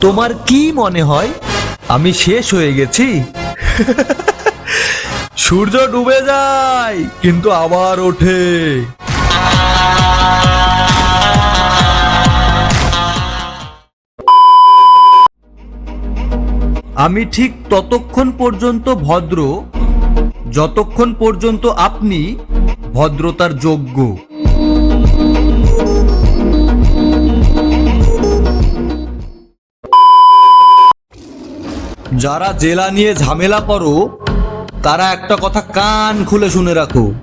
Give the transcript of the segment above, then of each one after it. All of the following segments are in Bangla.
তোমার কি মনে হয়? আমি শেষ হয়ে গেছি। সূর্য ডুবে যায় কিন্তু আবার ওঠে। আমি ঠিক ততক্ষণ পর্যন্ত ভদ্র যতক্ষণ পর্যন্ত আপনি ভদ্রতার যোগ্য। যারা জেলা নিয়ে ঝামেলা করো তারা একটা কথা কান খুলে শুনে রাখো।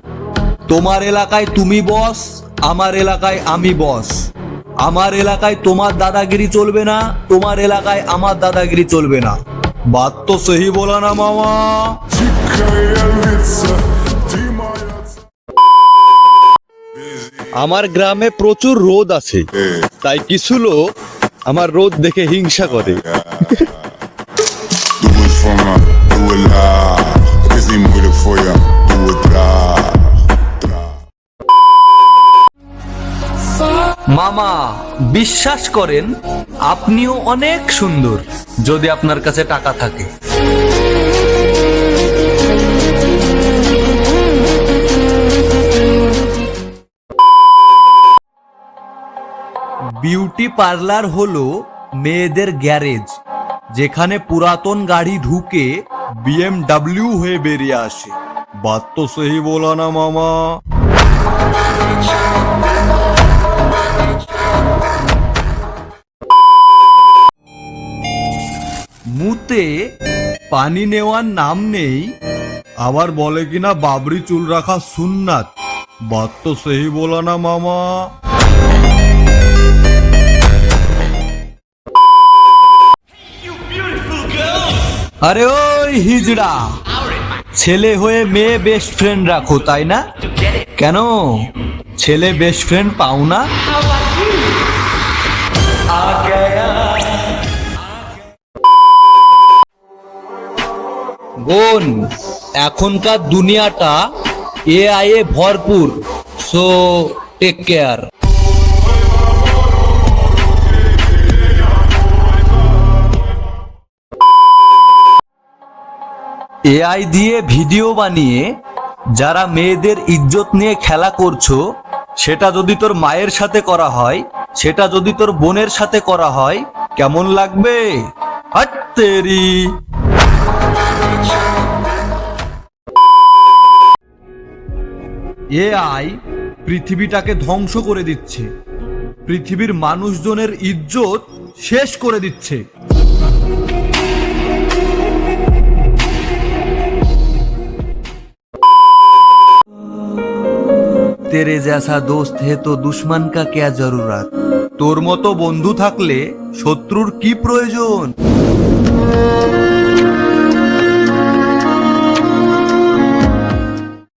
তোমার এলাকায় তুমি বস আমার এলাকায় আমি বস। আমার এলাকায় তোমার দাদাগিরি চলবে না তোমার এলাকায় আমার দাদাগিরি চলবে না। বাদ তো সেই বলা না মামা। আমার গ্রামে প্রচুর রোদ আছে। তাই কিছু লোক আমার রোদ দেখে হিংসা করে। হ্যাঁ। Doe het laag. Het is niet moeilijk voor je, doe het traag. traag. মামা বিশ্বাস করেন আপনিও অনেক সুন্দর যদি আপনার কাছে টাকা থাকে বিউটি পার্লার হলো মেয়েদের গ্যারেজ যেখানে পুরাতন গাড়ি ঢুকে বিএমডাব্লিউ হয়ে বেরিয়ে আসে। বাত তো সহি বলা না, মামা। মুতে পানি নেওয়ার নাম নেই, আবার বলে কিনা বাবরি চুল রাখা সুন্নাত। বাত তো সহি বলা না, মামা। আরে ওই হিজড়া। ছেলে হয়ে মেয়ে বেস্ট ফ্রেন্ড রাখো, তাই না? কেন? ছেলে বেস্ট ফ্রেন্ড পাও না? বোন, এখনকার দুনিয়াটা এআই এ ভরপুর সো টেক কেয়ার এআই দিয়ে ভিডিও বানিয়ে যারা মেয়েদের ইজ্জত নিয়ে খেলা করছ, সেটা যদি তোর মায়ের সাথে করা হয়, সেটা যদি তোর বোনের সাথে করা হয়, কেমন লাগবে? হাট তেরি। এআই পৃথিবীটাকে ধ্বংস করে দিচ্ছে। পৃথিবীর মানুষজনের ইজ্জত শেষ করে দিচ্ছে। তেরে জ্যাসা দোস্ত হে তো দুশ্মন কা ক্যা জরুরাত তোর মতো বন্ধু থাকলে শত্রুর কি প্রয়োজন